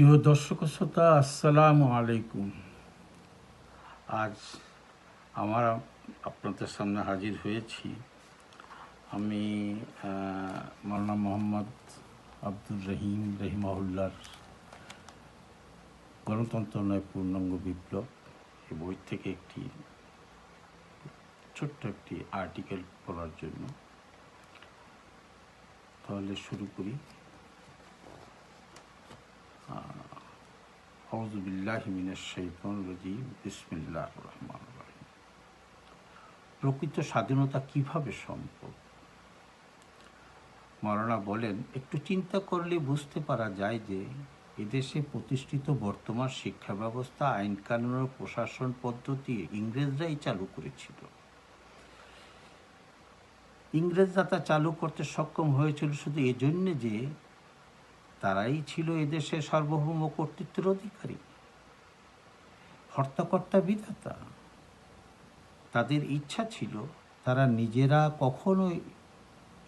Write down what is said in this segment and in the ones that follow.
প্রিয় দর্শক শ্রোতা, আসসালামু আলাইকুম। আজ আমার আপনাদের সামনে হাজির হয়েছি আমি মাওলানা মোহাম্মদ আব্দুর রহিম রহিমাহুল্লার গণতন্ত্র নয়, পূর্ণাঙ্গ বিপ্লব। এই বই থেকে একটি ছোট্ট একটি আর্টিকেল পড়ার জন্য। তাহলে শুরু করি। আউযু বিল্লাহি মিনাশ শাইতানির রাজিম বিসমিল্লাহির রহমানির রহিম প্রকৃত স্বাধীনতা কীভাবে সম্ভব? মাওলানা বলেন, একটু চিন্তা করলে বুঝতে পারা যায় যে, এদেশে প্রতিষ্ঠিত বর্তমান শিক্ষা ব্যবস্থা আইন কানুন ও প্রশাসন পদ্ধতি ইংরেজরাই চালু করেছিল। ইংরেজরা তা চালু করতে সক্ষম হয়েছিল শুধু এজন্যে যে তারাই ছিল এদেশের সার্বভৌম কর্তৃত্বের অধিকারী। হর্তাকর্তা বিধাতা। তাদের ইচ্ছা ছিল তারা নিজেরা কখনোই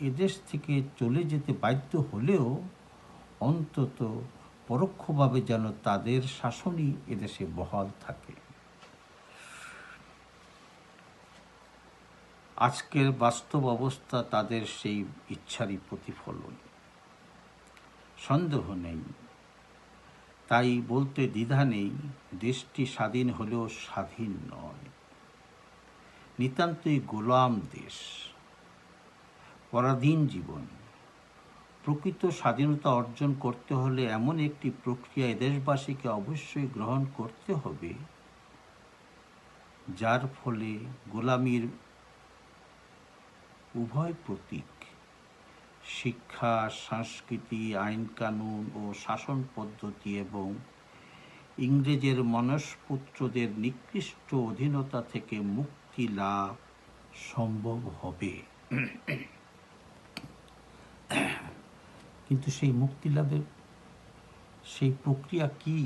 এদেশ থেকে চলে যেতে বাধ্য হলেও অন্তত পরোক্ষভাবে যেন তাদের শাসনই এদেশে বহাল থাকে। আজকের বাস্তব অবস্থা তাদের সেই ইচ্ছারই প্রতিফলন। সন্দেহ নেই। তাই বলতে দ্বিধা নেই, দেশটি স্বাধীন হলেও স্বাধীন নয়। নিতান্তই গোলাম দেশ, পরাধীন জীবন। প্রকৃত স্বাধীনতা অর্জন করতে হলে এমন একটি প্রক্রিয়ায় দেশবাসীকে অবশ্যই গ্রহণ করতে হবে, যার ফলে গোলামীর উভয় প্রতীক শিক্ষা, সংস্কৃতি আইন কানুন ও শাসন পদ্ধতি এবং ইংরেজের মনস্পুত্রদের নিকৃষ্ট অধীনতা থেকে মুক্তি লাভ সম্ভব হবে। কিন্তু সেই মুক্তি লাভের, সেই প্রক্রিয়া কি?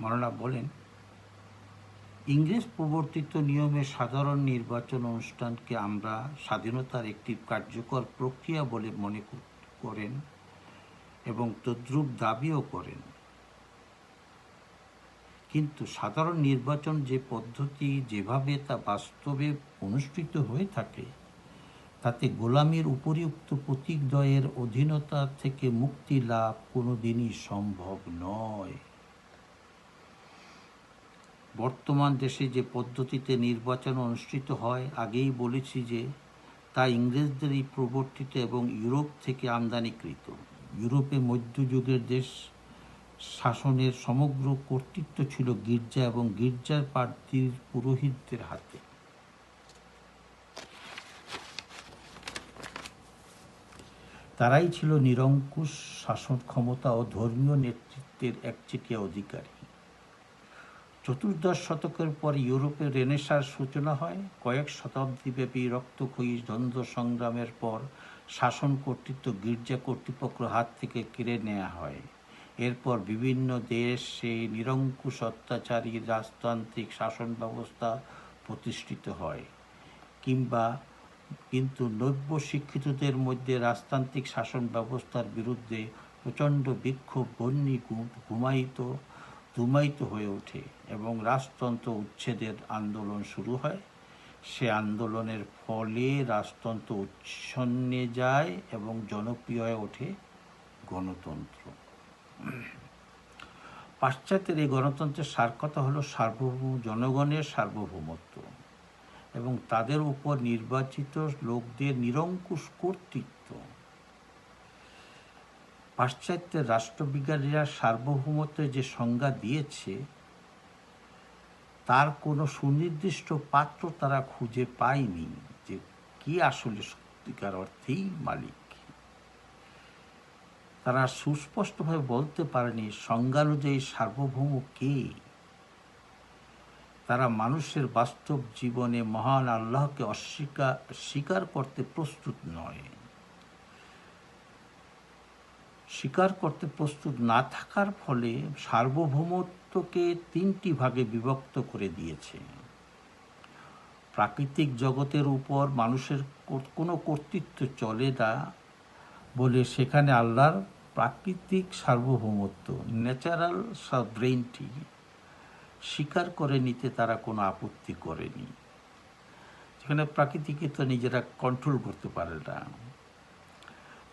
মারানা বলেন ইংরেজ প্রবর্তিত নিয়মে সাধারণ নির্বাচন অনুষ্ঠানকে আমরা স্বাধীনতার একটি কার্যকর প্রক্রিয়া বলে মনে করেন এবং তদ্রুপ দাবিও করেন। কিন্তু সাধারণ নির্বাচন যে পদ্ধতি যেভাবে তা বাস্তবে অনুষ্ঠিত হয়ে থাকে, তাতে গোলামের উপরিউক্ত প্রতীকদ্বয়ের অধীনতা থেকে মুক্তি লাভ কোনোদিনই সম্ভব নয়। বর্তমান দেশে যে পদ্ধতিতে নির্বাচন অনুষ্ঠিত হয়, আগেই বলেছি যে তা ইংরেজদেরই প্রবর্তিত এবং ইউরোপ থেকে আমদানিকৃত। ইউরোপে মধ্যযুগের দেশ শাসনের সমগ্র কর্তৃত্ব ছিল গির্জা এবং গির্জার প্রার্থীর পুরোহিতদের হাতে। তারাই ছিল নিরঙ্কুশ শাসন ক্ষমতা ও ধর্মীয় নেতৃত্বের একচেটিয়া অধিকারী। চতুর্দশ শতকের পর ইউরোপে রেনেসার সূচনা হয়। কয়েক শতাব্দীব্যাপী রক্তক্ষয়ী দ্বন্দ্ব সংগ্রামের পর শাসন কর্তৃত্ব গির্জা কর্তৃপক্ষ হাত থেকে কেড়ে নেওয়া হয়। এরপর বিভিন্ন দেশে নিরঙ্কুশ অত্যাচারী রাজতান্ত্রিক শাসন ব্যবস্থা প্রতিষ্ঠিত হয় কিংবা কিন্তু নব্য শিক্ষিতদের মধ্যে রাজতান্ত্রিক শাসন ব্যবস্থার বিরুদ্ধে প্রচণ্ড বিক্ষোভ, বন্যী ঘুমায়িত ধুমায়িত হয়ে ওঠে এবং রাজতন্ত্র উচ্ছেদের আন্দোলন শুরু হয়। সে আন্দোলনের ফলে রাজতন্ত্র উচ্ছন্নে যায় এবং জনপ্রিয় হয়ে ওঠে গণতন্ত্র। পাশ্চাত্যের এই গণতন্ত্রের সার কথা হলো সার্বভৌম জনগণের সার্বভৌমত্ব এবং তাদের উপর নির্বাচিত লোকদের নিরঙ্কুশ কর্তৃত্ব। পাশ্চাত্যের রাষ্ট্রবিজ্ঞানীরা সার্বভৌমত্বের যে সংজ্ঞা দিয়েছে, তার কোনো সুনির্দিষ্ট পাত্র তারা খুঁজে পায়নি যে কি আসলে সত্যিকার অর্থেই মালিক। তারা সুস্পষ্টভাবে বলতে পারেনি সংজ্ঞানুযায়ী সার্বভৌম কে। তারা মানুষের বাস্তব জীবনে মহান আল্লাহকে অস্বীকার স্বীকার করতে প্রস্তুত নয়। স্বীকার করতে প্রস্তুত না থাকার ফলে সার্বভৌমত্বকে তিনটি ভাগে বিভক্ত করে দিয়েছে। প্রাকৃতিক জগতের উপর মানুষের কোনো কর্তৃত্ব চলে না বলে সেখানে আল্লাহর প্রাকৃতিক সার্বভৌমত্ব ন্যাচারাল সাবরেইনটি স্বীকার করে নিতে তারা কোনো আপত্তি করেনি। যেখানে প্রাকৃতিকে তো নিজেরা কন্ট্রোল করতে পারে না।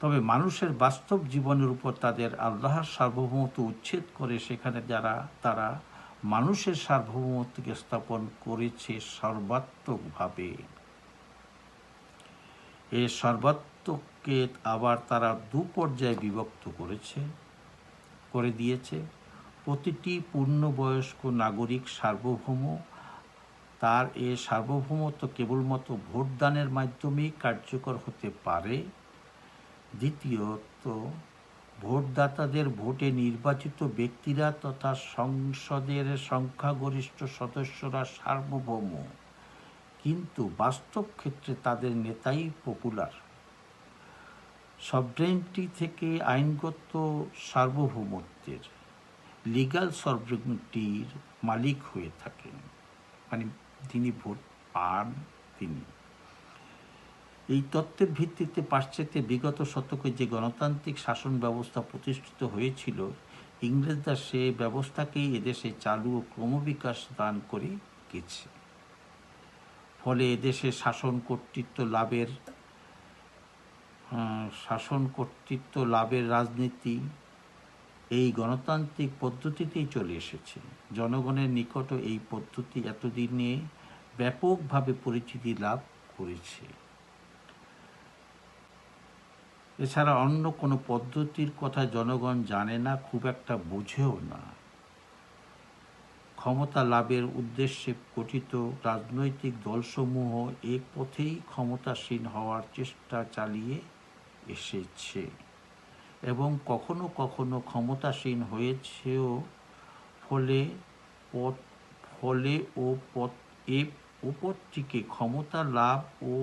তবে মানুষের বাস্তব জীবনের উপর তাদের আল্লাহর সার্বভৌমত্ব উচ্ছেদ করে সেখানে যারা, তারা মানুষের সার্বভৌমত্বকে স্থাপন করেছে সর্বাত্মকভাবে। এই সর্বাত্মককে আবার তারা দু পর্যায়ে বিভক্ত করেছে, করে দিয়েছে। প্রতিটি পূর্ণবয়স্ক নাগরিক সার্বভৌম। তার এ সার্বভৌমত্ব কেবলমাত্র ভোটদানের মাধ্যমেই কার্যকর হতে পারে। দ্বিতীয়ত, ভোটদাতাদের ভোটে নির্বাচিত ব্যক্তিরা তথা সংসদের সংখ্যাগরিষ্ঠ সদস্যরা সার্বভৌম। কিন্তু বাস্তব ক্ষেত্রে তাদের নেতাই পপুলার সবরেন্টি থেকে আইনগত সার্বভৌমত্বের লিগাল সবরেন্টির মালিক হয়ে থাকেন। মানে যিনি ভোট পান তিনি। এই তত্ত্বের ভিত্তিতে পাশ্চাত্যে বিগত শতকে যে গণতান্ত্রিক শাসন ব্যবস্থা প্রতিষ্ঠিত হয়েছিল, ইংরেজরা সে ব্যবস্থাকেই এদেশে চালু ও ক্রমবিকাশ দান করে গেছে। ফলে এদেশে শাসন কর্তৃত্ব লাভের শাসন কর্তৃত্ব লাভের রাজনীতি এই গণতান্ত্রিক পদ্ধতিতেই চলে এসেছে। জনগণের নিকট এই পদ্ধতি এতদিনে ব্যাপকভাবে পরিচিতি লাভ করেছে। এছাড়া অন্য কোনো পদ্ধতির কথা জনগণ জানে না, খুব একটা বোঝেও না। ক্ষমতা লাভের উদ্দেশ্যে গঠিত রাজনৈতিক দলসমূহ এ পথেই ক্ষমতাসীন হওয়ার চেষ্টা চালিয়ে এসেছে এবং কখনো কখনো ক্ষমতাসীন হয়েছেও, ফলে পথ, ফলে ও পথ, এ উপরটিকে ক্ষমতা লাভ ও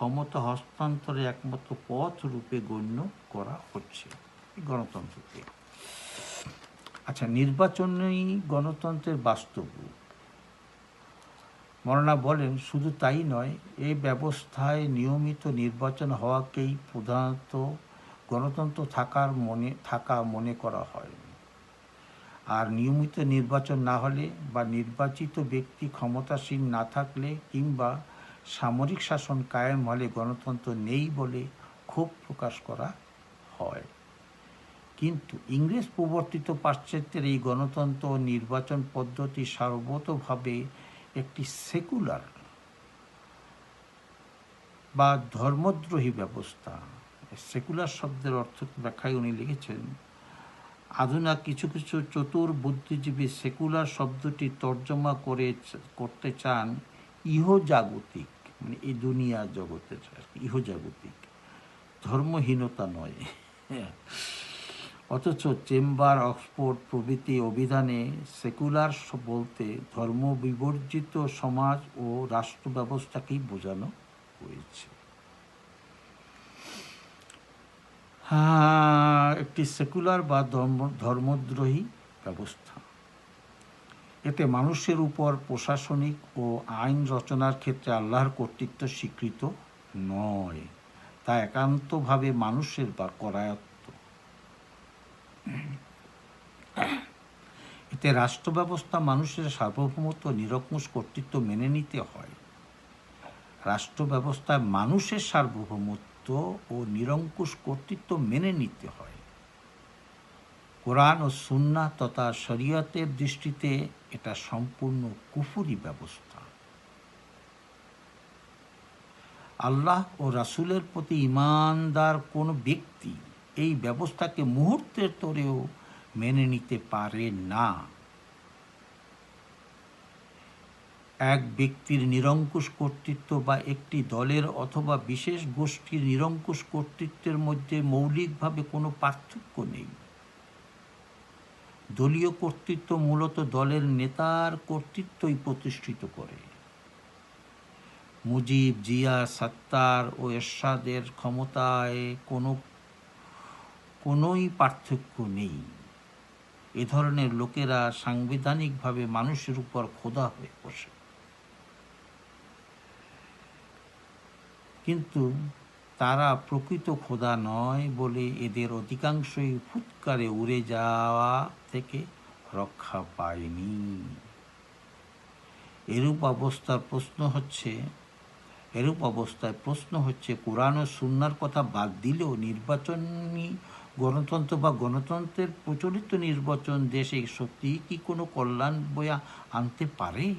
ক্ষমতা হস্তান্তরে একমাত্র পথ রূপে গণ্য করা হচ্ছে গণতন্ত্রকে। আচ্ছা নির্বাচনেই গণতন্ত্রের বাস্তব মরনা বলেন, শুধু তাই নয় এই ব্যবস্থায় নিয়মিত নির্বাচন হওয়াকেই প্রধানত গণতন্ত্র থাকার মনে, থাকা মনে করা হয়। আর নিয়মিত নির্বাচন না হলে বা নির্বাচিত ব্যক্তি ক্ষমতাসীন না থাকলে কিংবা সামরিক শাসন কায়েম হলে গণতন্ত্র নেই বলে ক্ষোভ প্রকাশ করা হয়। কিন্তু ইংরেজ প্রবর্তিত পাশ্চাত্যের এই গণতন্ত্র নির্বাচন পদ্ধতি সর্বতভাবে একটি সেকুলার বা ধর্মদ্রোহী ব্যবস্থা। সেকুলার শব্দের অর্থ ব্যাখ্যায় উনি লিখেছেন, আধুনা কিছু কিছু চতুর বুদ্ধিজীবী সেকুলার শব্দটি তর্জমা করে করতে চান ইহজাগতিক মানে এই দুনিয়া জগতের আর কি, ইহজাগতিক। ধর্মহীনতা নয়। অথচ চেম্বার অক্সফোর্ড প্রভৃতি অভিধানে সেকুলার বলতে ধর্ম বিবর্জিত সমাজ ও রাষ্ট্র ব্যবস্থাকেই বোঝানো হয়েছে। হ্যাঁ একটি সেকুলার বা ধর্ম ধর্মদ্রোহী ব্যবস্থা। এতে মানুষের উপর প্রশাসনিক ও আইন রচনার ক্ষেত্রে আল্লাহর কর্তৃত্ব স্বীকৃত নয়, তা একান্তভাবে মানুষের বা করায়ত্ত। এতে রাষ্ট্র ব্যবস্থা মানুষের সার্বভৌমত্ব নিরঙ্কুশ কর্তৃত্ব মেনে নিতে হয়। রাষ্ট্র ব্যবস্থায় মানুষের সার্বভৌমত্ব ও নিরঙ্কুশ কর্তৃত্ব মেনে নিতে হয়। কোরআন ও সুন্না তথা শরীয়তের দৃষ্টিতে এটা সম্পূর্ণ কুফুরি ব্যবস্থা। আল্লাহ ও রাসুলের প্রতি ইমানদার কোনো ব্যক্তি এই ব্যবস্থাকে মুহূর্তের তরেও মেনে নিতে পারে না। এক ব্যক্তির নিরঙ্কুশ কর্তৃত্ব বা একটি দলের অথবা বিশেষ গোষ্ঠীর নিরঙ্কুশ কর্তৃত্বের মধ্যে মৌলিকভাবে কোনো পার্থক্য নেই। দলীয় কর্তৃত্ব মূলত দলের নেতার কর্তৃত্বই প্রতিষ্ঠিত করে। মুজিব, জিয়া, সাত্তার ও এরশাদের ক্ষমতায় কোনো, কোনোই পার্থক্য নেই। এ ধরনের লোকেরা সাংবিধানিকভাবে মানুষের উপর খোদা হয়ে বসে। কিন্তু তারা প্রকৃত খোদা নয় বলে এদের অধিকাংশই ফুৎকারে উড়ে যাওয়া থেকে রক্ষা পায়নি। এরূপ অবস্থার প্রশ্ন হচ্ছে, এরূপ অবস্থায় প্রশ্ন হচ্ছে, কোরআন ও সুন্নার কথা বাদ দিলেও নির্বাচনী গণতন্ত্র বা গণতন্ত্রের প্রচলিত নির্বাচন দেশে সত্যিই কি কোনো কল্যাণ বয়া আনতে পারে?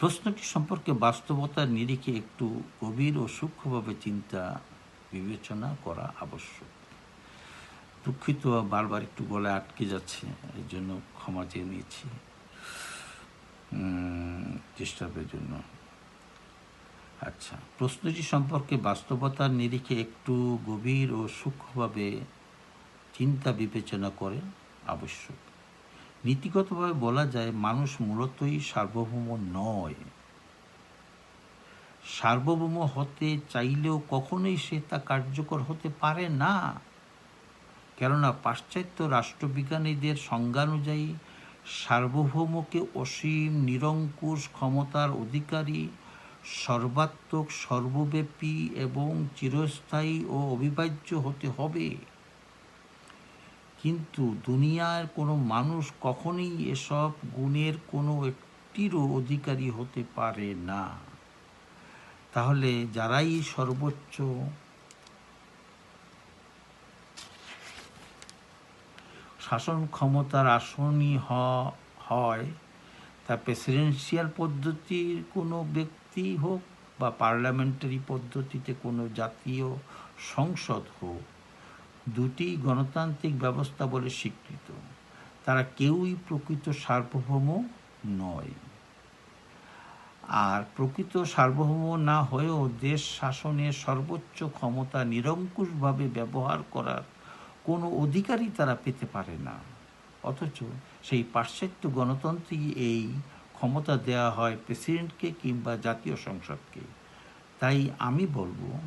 প্রশ্নটি সম্পর্কে বাস্তবতার নিরিখে একটু গভীর ও সূক্ষ্মভাবে চিন্তা, বিবেচনা করা আবশ্যক। দুঃখিত, বারবার একটু গলায় আটকে যাচ্ছে এর জন্য ক্ষমা চেয়ে নিয়েছি ডিস্টার্বের জন্য। আচ্ছা প্রশ্নটি সম্পর্কে বাস্তবতার নিরিখে একটু গভীর ও সূক্ষ্মভাবে চিন্তা বিবেচনা করে আবশ্যক। নীতিগতভাবে বলা যায় মানুষ মূলতই সার্বভৌম নয়। সার্বভৌম হতে চাইলেও কখনোই সে তা কার্যকর হতে পারে না। কেননা পাশ্চাত্য রাষ্ট্রবিজ্ঞানীদের সংজ্ঞানুযায়ী, সার্বভৌমকে অসীম নিরঙ্কুশ ক্ষমতার অধিকারী, সর্বাত্মক, সর্বব্যাপী এবং চিরস্থায়ী ও অবিভাজ্য হতে হবে। কিন্তু দুনিয়ার কোনো মানুষ কখনোই এসব গুণের কোনো একটিরও অধিকারী হতে পারে না। তাহলে যারাই সর্বোচ্চ শাসন ক্ষমতার আসনই হয়, তা প্রেসিডেন্সিয়াল পদ্ধতির কোনো ব্যক্তি হোক বা পার্লামেন্টারি পদ্ধতিতে কোনো জাতীয় সংসদ হোক দুটি গণতান্ত্রিক ব্যবস্থা বলে স্বীকৃত। তারা কেউই প্রকৃত সার্বভৌম নয়। আর প্রকৃত সার্বভৌম না হয়েও দেশ শাসনের সর্বোচ্চ ক্ষমতা নিরঙ্কুশভাবে ব্যবহার করার কোনো অধিকারই তারা পেতে পারে না। অথচ সেই পাশ্চাত্য গণতন্ত্রই এই ক্ষমতা দেওয়া হয় প্রেসিডেন্টকে কিংবা জাতীয় সংসদকে। তাই আমি বলব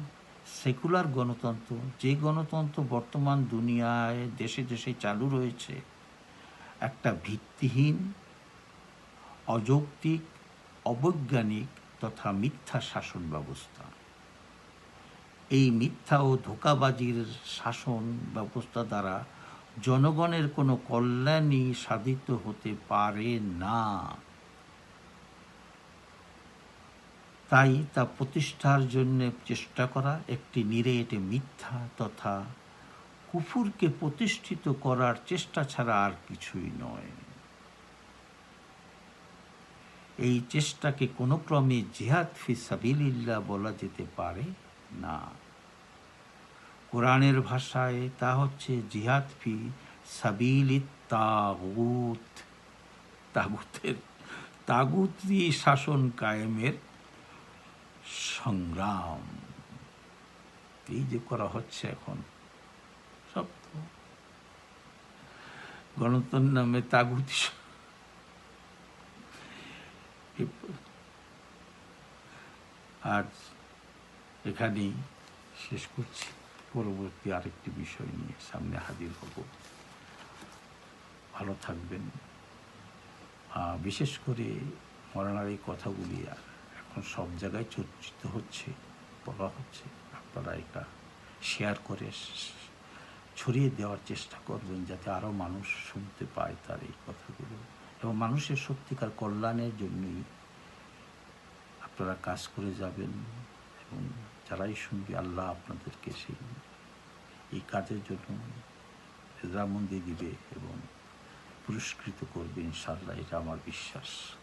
সেকুলার গণতন্ত্র, যে গণতন্ত্র বর্তমান দুনিয়ায় দেশে দেশে চালু রয়েছে, একটা ভিত্তিহীন, অযৌক্তিক, অবৈজ্ঞানিক তথা মিথ্যা শাসন ব্যবস্থা। এই মিথ্যা ও ধোকাবাজির শাসন ব্যবস্থা দ্বারা জনগণের কোনো কল্যাণই সাধিত হতে পারে না। তাই তা প্রতিষ্ঠার জন্য চেষ্টা করা একটি নিরেট মিথ্যা তথা কুফুরকে প্রতিষ্ঠিত করার চেষ্টা ছাড়া আর কিছুই নয়। এই চেষ্টাকে কোনো ক্রমে জিহাদ ফি সাবিলিল্লাহ বলা যেতে পারে না। কোরআনের ভাষায় তা হচ্ছে জিহাদ ফি সাবিল তাগুত। তাগুতের, তাগুতি শাসন কায়েমের সংগ্রাম। এই যে করা হচ্ছে এখন, সব তো গণতন্ত্র নামে তাগুতি আজ এখানেই শেষ করছি। পরবর্তী আরেকটি বিষয় নিয়ে সামনে হাজির হব। ভালো থাকবেন। বিশেষ করে মরানার এই কথাগুলি এখন সব জায়গায় চর্চিত হচ্ছে, বলা হচ্ছে। আপনারা এটা শেয়ার করে ছড়িয়ে দেওয়ার চেষ্টা করবেন যাতে আরও মানুষ শুনতে পায় তার এই কথাগুলো। এবং মানুষের সত্যিকার কল্যাণের জন্যই আপনারা কাজ করে যাবেন এবং যারাই শুনবে, আল্লাহ আপনাদেরকে সেই, এই কাজের জন্য রেজামন্দি দিবে এবং পুরস্কৃত করবে ইনশাল্লাহ এটা আমার বিশ্বাস।